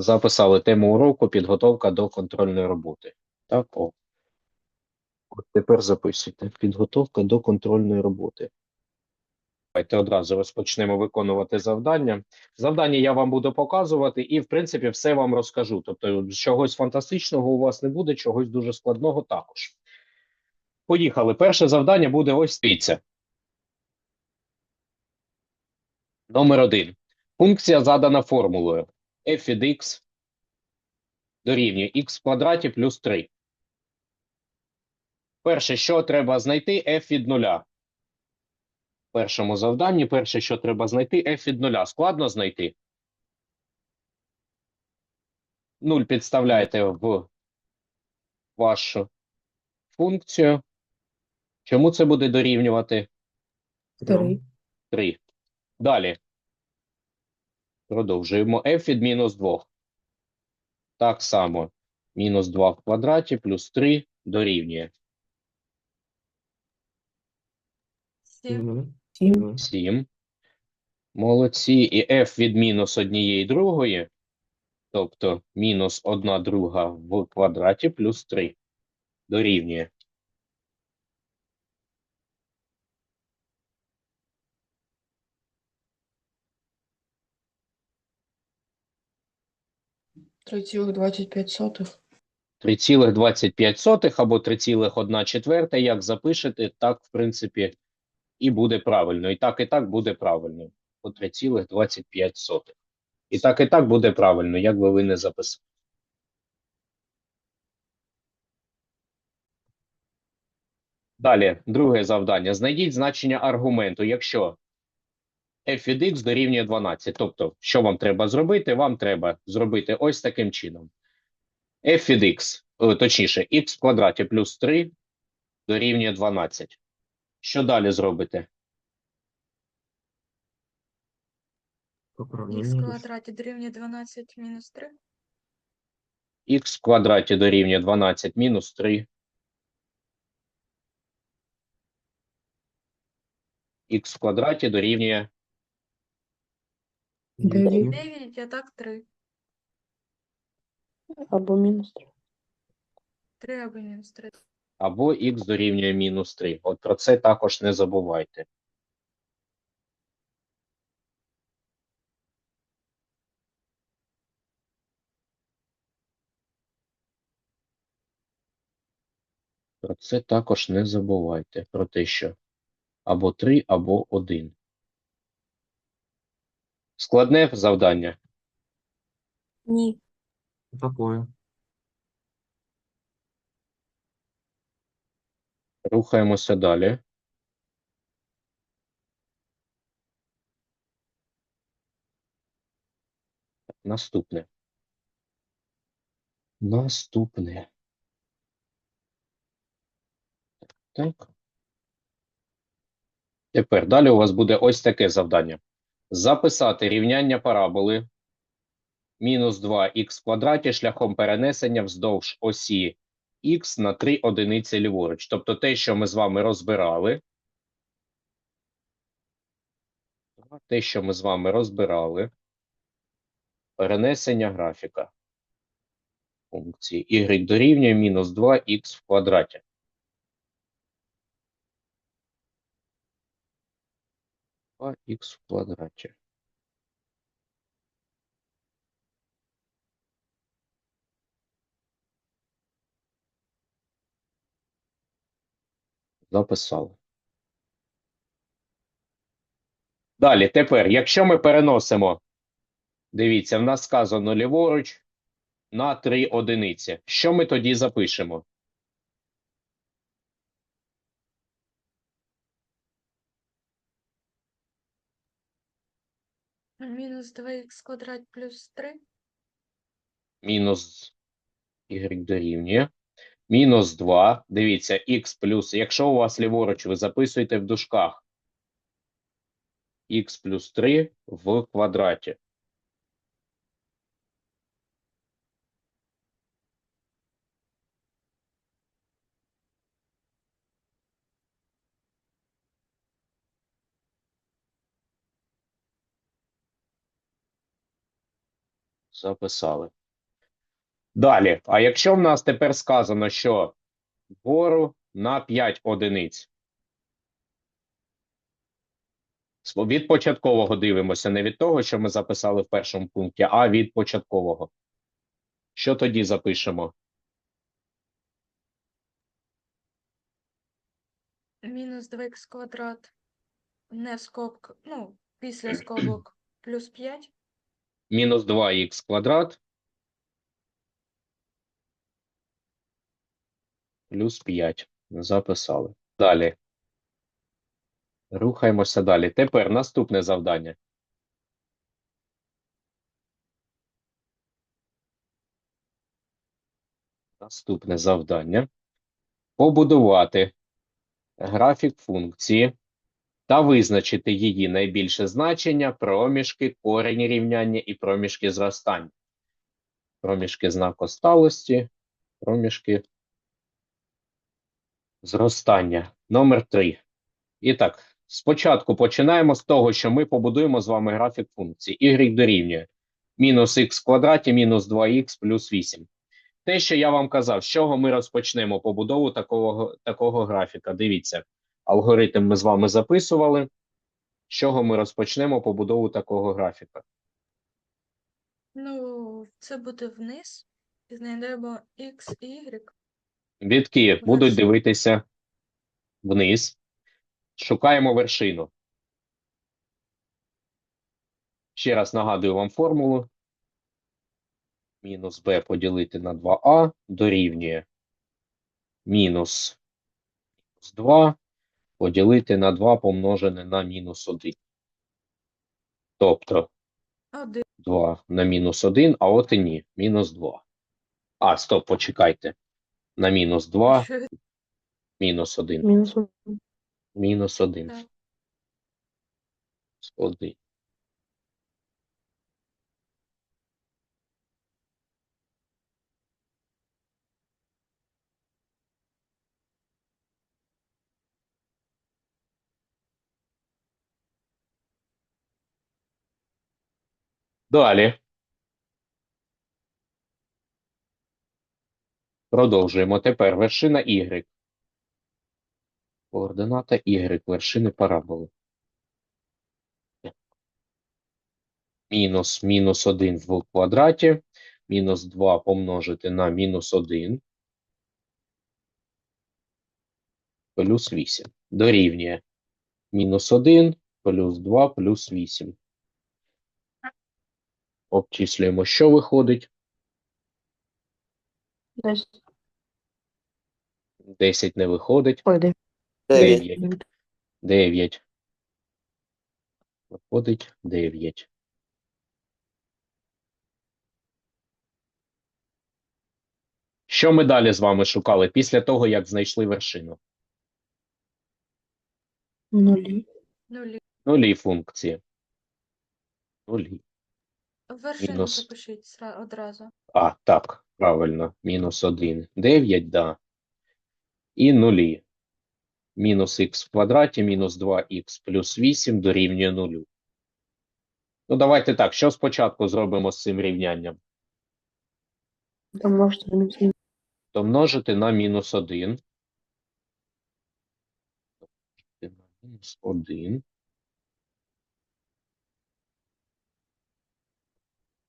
записали тему уроку підготовка до контрольної роботи. Так, о. От тепер записуйте. Підготовка до контрольної роботи. Давайте одразу розпочнемо виконувати завдання. Завдання я вам буду показувати і, в принципі, все вам розкажу. Тобто, чогось фантастичного у вас не буде, чогось дуже складного також. Поїхали. Перше завдання буде ось дивіться. Номер один. Функція задана формулою f від x дорівнює x в квадраті плюс 3. Перше, що треба знайти f від нуля. В першому завданні перше, що треба знайти f від нуля. Складно знайти. 0 підставляєте в вашу функцію. Чому це буде дорівнювати? Три. 3. Далі. Продовжуємо. f від мінус 2. Так само. Мінус 2 в квадраті плюс 3 дорівнює Сім. Сім. 7. Молодці. І f від мінус однієї другої, тобто мінус 1 друга в квадраті плюс 3 дорівнює Три цілих двадцять п'ять сотих. 3,25 або 3,1 четверта. Як запишете, так, в принципі, і буде правильно. І так, і так буде правильно. По 3,25. І так, і так буде правильно, як би ви не записали. Далі, друге завдання. Знайдіть значення аргументу, якщо f від x дорівнює 12. Тобто, що вам треба зробити? Вам треба зробити ось таким чином. f від x, точніше, x в квадраті плюс 3 дорівнює 12. Що далі зробите? Десь. в квадраті дорівнює 12 мінус 3. x в квадраті дорівнює 12 мінус 3. x в квадраті дорівнює Дев'ять. 9, а так 3. Або мінус три. 3 або мінус 3. або x дорівнює мінус 3. От про це також не забувайте. Про це також не забувайте. Про те, що або 3, або 1. Складне завдання. Ні. Такое. Рухаємося далі. Наступне. Наступне. Так. Тепер далі у вас буде ось таке завдання. Записати рівняння параболи мінус 2х в квадраті шляхом перенесення вздовж осі х на 3 одиниці ліворуч. Тобто те, що ми з вами розбирали. Те, що ми з вами розбирали. Перенесення графіка функції y дорівнює мінус 2х в квадраті. Х в квадраті. Записали. Далі, тепер, якщо ми переносимо, дивіться, в нас сказано ліворуч на 3 одиниці. Що ми тоді запишемо? Мінус 2х квадрат плюс 3. Мінус y дорівнює. Мінус 2. Дивіться, х плюс. Якщо у вас ліворуч, ви записуєте в дужках. х плюс 3 в квадраті. Записали. Далі. А якщо в нас тепер сказано, що вгору на 5 одиниць. Від початкового дивимося, не від того, що ми записали в першому пункті, а від початкового. Що тоді запишемо? Мінус 2х квадрат. Не в скобках, ну, після скобок плюс 5. Мінус 2х квадрат плюс 5. Записали. Далі. Рухаємося далі. Тепер наступне завдання. Наступне завдання. Побудувати графік функції та визначити її найбільше значення, проміжки, корені рівняння і проміжки зростання. Проміжки знаку сталості, проміжки зростання. Номер 3. І так, спочатку починаємо з того, що ми побудуємо з вами графік функції. Y дорівнює мінус х квадраті, мінус 2х плюс 8. Те, що я вам казав, з чого ми розпочнемо побудову такого, такого графіка. Дивіться, алгоритм ми з вами записували. З чого ми розпочнемо побудову такого графіка? Ну, це буде вниз. І знайдемо x, y. Відки будуть дивитися вниз. Шукаємо вершину. Ще раз нагадую вам формулу. Мінус b поділити на 2а дорівнює мінус 2 поділити на 2 помножене на мінус 1. Тобто 1. 2 на мінус 1, а от і ні, мінус 2. А, стоп, почекайте. На мінус 2, мінус 1. Мінус один. Мінус 1. 1. Далі. Продовжуємо. Тепер вершина Y. Координата Y вершини параболи. Мінус мінус 1 в квадраті. Мінус 2 помножити на мінус 1. Плюс 8. Дорівнює. Мінус 1 плюс 2 плюс 8. Обчислюємо, що виходить. Десять. 10 не виходить. Ой, дев'ять. 9. 9. Виходить 9. Що ми далі з вами шукали після того, як знайшли вершину? Нулі. Нулі. Нулі функції. Нулі. Вершину Мінус. запишіть одразу. А, так, правильно. Мінус 1. 9, да. І нулі. Мінус х в квадраті, мінус 2х плюс 8 дорівнює нулю. Ну, давайте так, що спочатку зробимо з цим рівнянням? Там можете на мінус один. Домножити на мінус 1. На мінус 1.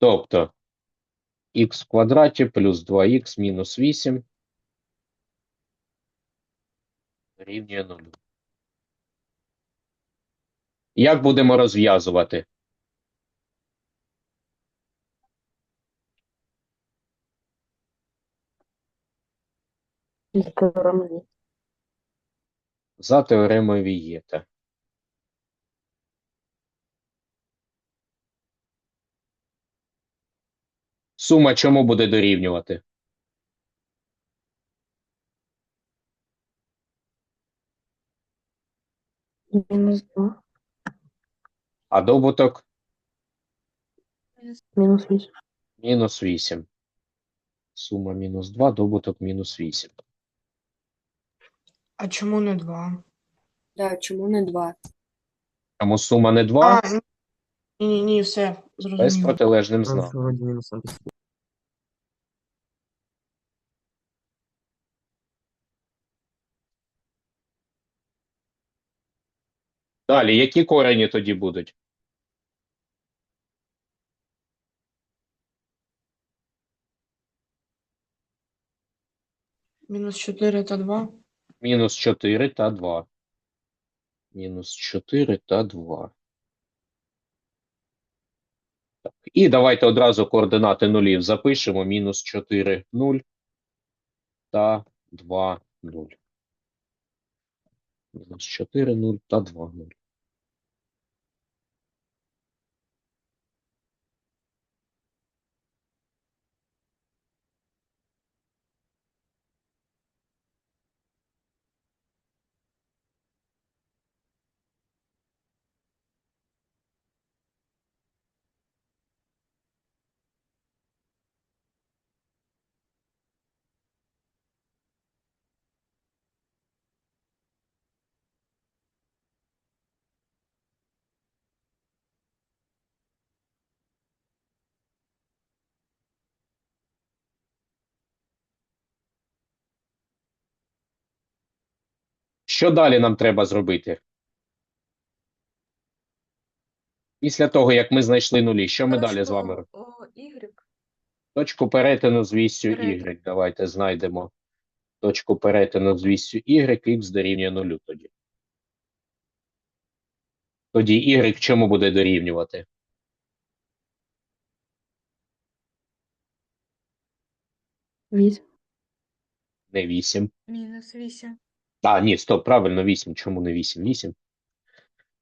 Тобто х в квадраті плюс 2х мінус 8 рівнює 0. Як будемо розв'язувати? За теоремою. Вієта. Сума чому буде дорівнювати? Мінус два. А добуток Мінус Мінус вісім. мінус 8. Сума мінус 2, добуток мінус 8. А чому не два? Да, чому не два? Чому сума не 2? А, ні, ні, ні, все. Без Зрозуміло. протилежним знаком. Далі, які корені тоді будуть? Мінус 4 та 2. Мінус 4 та 2. Мінус 4 та 2. І давайте одразу координати нулів запишемо. Мінус 4, 0 та 2, 0. Мінус 4, 0 та 2, 0. Що далі нам треба зробити? Після того, як ми знайшли нулі, що ми далі з вами робимо? Точку, о, Y. Точку перетину з вісю y. Давайте знайдемо точку перетину з вісю y, х дорівнює нулю тоді. Тоді y чому буде дорівнювати? Вісім. Не 8. Мінус 8. А, ні, стоп, правильно, 8. Чому не 8? 8.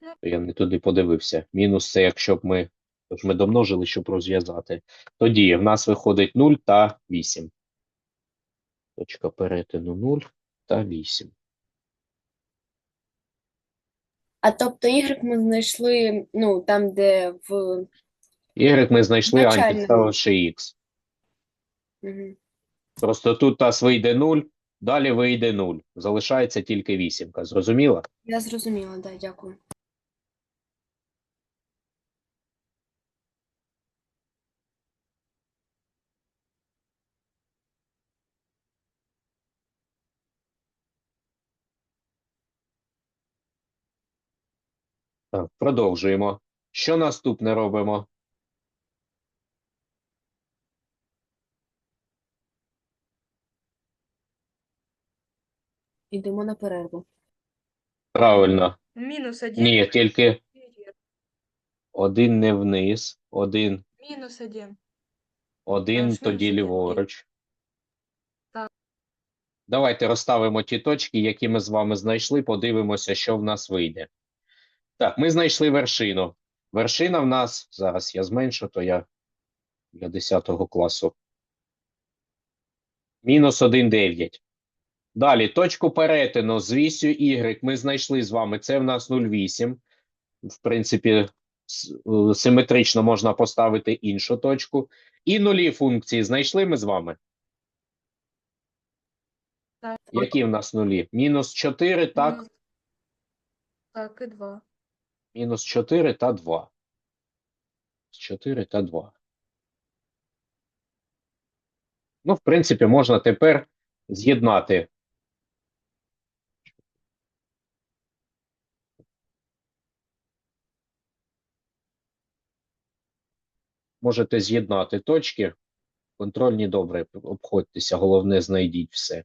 Ну. Я не туди подивився. Мінус це якщо б ми, тож ми домножили, щоб розв'язати. Тоді в нас виходить 0 та 8. Точка перетину 0 та 8. А тобто Y ми знайшли, ну, там, де в. Y ми знайшли, а Начальному. підставивши х. Мгм. Просто тут у нас вийде 0, далі вийде 0. Залишається тільки вісімка. Зрозуміло? Я зрозуміла, да, дякую. Так, продовжуємо. Що наступне робимо? Йдемо на перерву. Правильно. Мінус 1. Ні, тільки один не вниз, один, Мінус 1. один Аж тоді мінус ліворуч. Так. Давайте розставимо ті точки, які ми з вами знайшли, подивимося, що в нас вийде. Так, ми знайшли вершину. Вершина в нас, зараз я зменшу, то я для 10 класу. Мінус 1,9. Далі, точку перетину з вісю Y ми знайшли з вами. Це в нас 0,8. В принципі, е, симетрично можна поставити іншу точку. І нулі функції знайшли ми з вами. Так. Які в нас нулі? Мінус 4, так? Так, і 2. Мінус 4 та 2. 4 та 2. Ну, в принципі, можна тепер з'єднати. Можете з'єднати точки. Контрольні добре, обходьтеся, головне знайдіть все.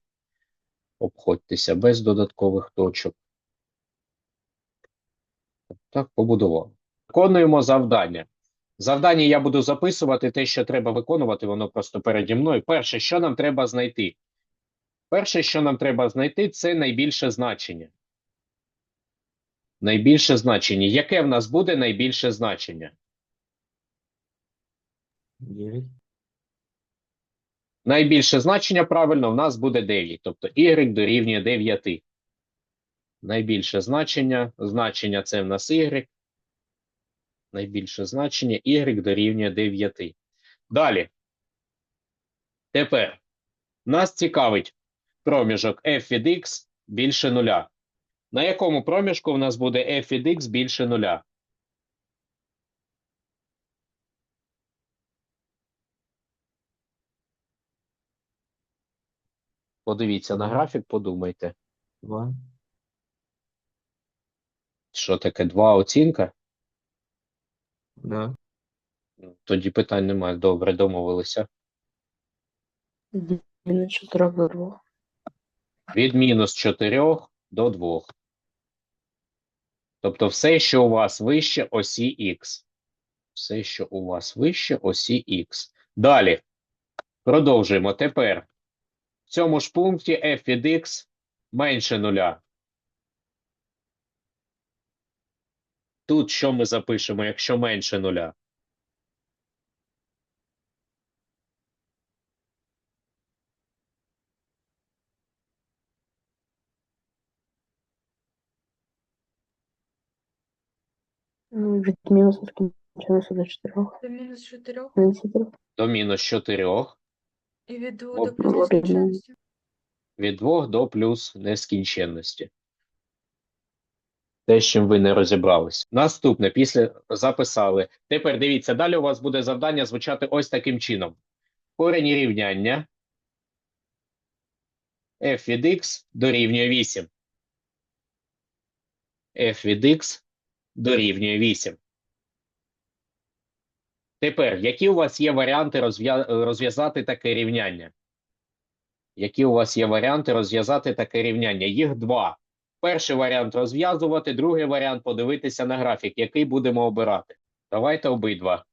Обходьтеся без додаткових точок. Так, побудував. Виконуємо завдання. Завдання я буду записувати те, що треба виконувати, воно просто переді мною. Перше, що нам треба знайти? Перше, що нам треба знайти, це найбільше значення. Найбільше значення. Яке в нас буде найбільше значення? 9. Найбільше значення, правильно, в нас буде 9. Тобто y дорівнює 9. Найбільше значення, значення це в нас y. Найбільше значення y дорівнює 9. Далі. Тепер нас цікавить проміжок f від x більше нуля. На якому проміжку в нас буде f від x більше нуля? Подивіться на графік, подумайте. Два. Що таке два оцінка? Да. Тоді питань немає. Добре, домовилися. Мінус 4 до 2. Від мінус 4 до 2. Тобто все, що у вас вище осі Х. Все, що у вас вище осі Х. Далі. Продовжуємо. Тепер цьому ж пункті f від x менше нуля. Тут що ми запишемо, якщо менше нуля? Ну, від мінусу скінчилося до 4. До мінус 4 Мінус 4. До мінус 4. І від 2 до плюс нескінченності. від 2 до плюс нескінченності. Те, з чим ви не розібрались. Наступне, після записали. Тепер дивіться, далі у вас буде завдання звучати ось таким чином. Корень рівняння f від x дорівнює 8. f від x дорівнює 8. Тепер, які у вас є варіанти розв'я- розв'язати таке рівняння? Які у вас є варіанти розв'язати таке рівняння? Їх два. Перший варіант розв'язувати, другий варіант подивитися на графік, який будемо обирати. Давайте обидва.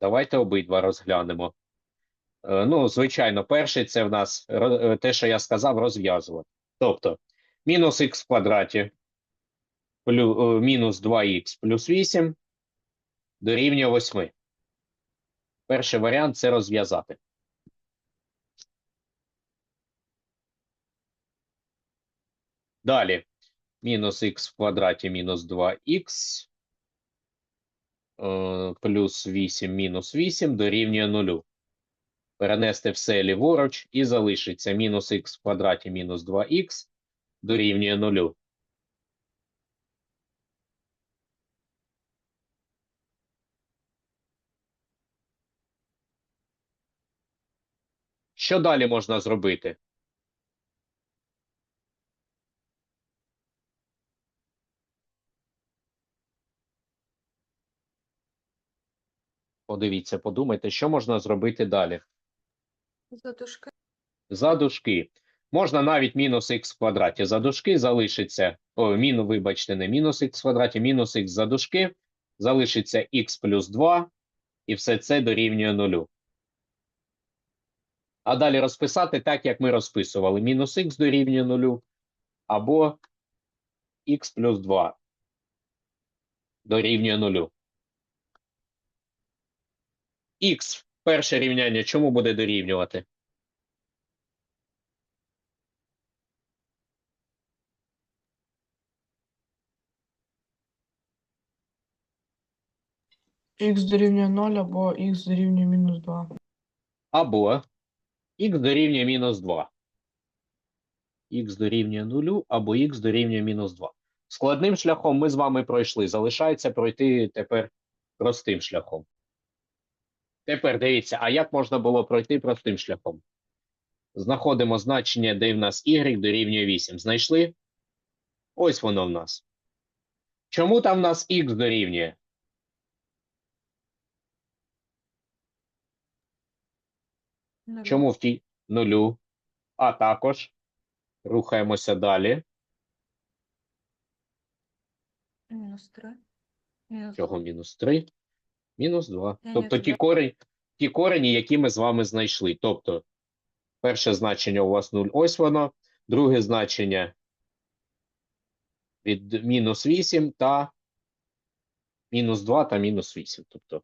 Давайте обидва розглянемо. Е, Ну, звичайно, перший це в нас е, те, що я сказав, розв'язувати. Тобто, мінус х в квадраті е, мінус 2х плюс 8 дорівнює 8. Перший варіант це розв'язати. Далі. Мінус х в квадраті мінус 2х е, плюс 8 мінус 8 дорівнює 0. Перенести все ліворуч і залишиться мінус х в квадраті мінус 2х дорівнює 0. Що далі можна зробити? Подивіться, подумайте, що можна зробити далі. За дужки. За дужки. Можна навіть мінус х в квадраті. За дужки залишиться, о, міну, вибачте, не мінус х в квадраті, мінус х за дужки, залишиться х плюс 2, і все це дорівнює нулю. А далі розписати так, як ми розписували. Мінус х дорівнює нулю, або х плюс 2 дорівнює нулю. Х, перше рівняння, чому буде дорівнювати? Х дорівнює 0 або х дорівнює мінус 2. або х дорівнює мінус 2. х дорівнює 0 або х дорівнює мінус 2. Складним шляхом ми з вами пройшли. Залишається пройти тепер простим шляхом. Тепер дивіться, а як можна було пройти простим шляхом? Знаходимо значення, де в нас y дорівнює 8. Знайшли? Ось воно в нас. Чому там в нас х дорівнює? Чому в тій нулю? А також рухаємося далі. Мінус 3. Мінус Чого мінус 3? Мінус 2. Ні, ні, Тобто ті, корені, ті корені, які ми з вами знайшли. Тобто, перше значення у вас 0, ось воно. Друге значення від мінус 8 та мінус 2 та мінус 8. Тобто,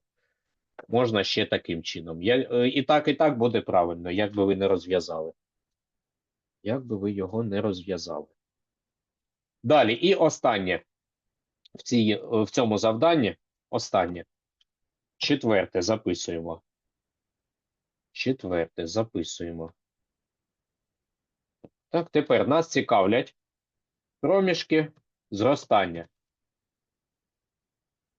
можна ще таким чином. Я, е, і так, і так буде правильно, як би ви не розв'язали. Як би ви його не розв'язали. Далі, і останнє в, цій, е, в цьому завданні. Останнє. Четверте записуємо. Четверте записуємо. Так, тепер нас цікавлять проміжки зростання.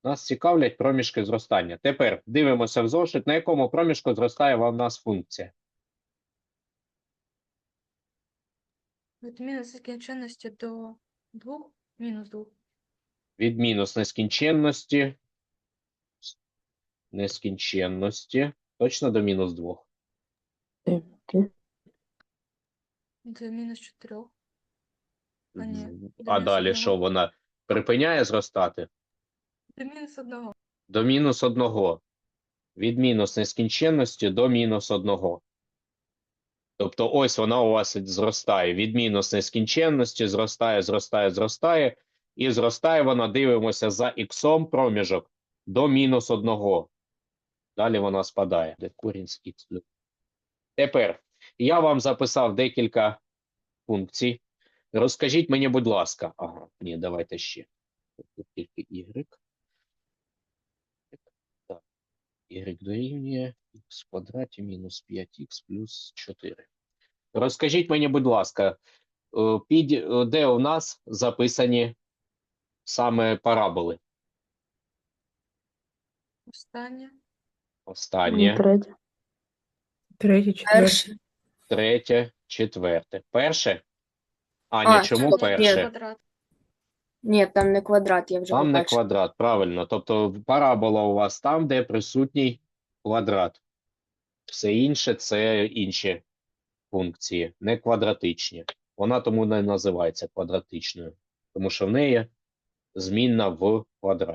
Нас цікавлять проміжки зростання. Тепер дивимося в зошит, на якому проміжку зростає у нас функція. Від мінус нескінченності до 2, мінус 2. Від мінус нескінченності. Нескінченності. Точно до мінус 2. До мінус 4. А, ні, до А мінус далі одного. що вона припиняє зростати? До мінус 1. До мінус 1. Від мінус нескінченності до мінус 1. Тобто ось вона у вас зростає. Від мінус нескінченності зростає, зростає, зростає. І зростає вона, дивимося, за іксом проміжок до мінус 1. Далі вона спадає. Де корінь з плюс. Тепер я вам записав декілька функцій. Розкажіть мені, будь ласка. Ага, ні, давайте ще. Тільки y. Так. Y дорівнює х в квадраті мінус 5х плюс 4. Розкажіть мені, будь ласка, е, під, е, де у нас записані саме параболи? Останнє. Останнє, Третє. Третє, четверте. Перше. третє, четверте. Перше? А, А, ні, чому ні. перше? Квадрат. Ні, там не квадрат, я вже Там не побачила. квадрат, правильно. Тобто парабола у вас там, де присутній квадрат. Все інше це інші функції, не квадратичні. Вона тому не називається квадратичною, тому що в неї змінна в квадраті.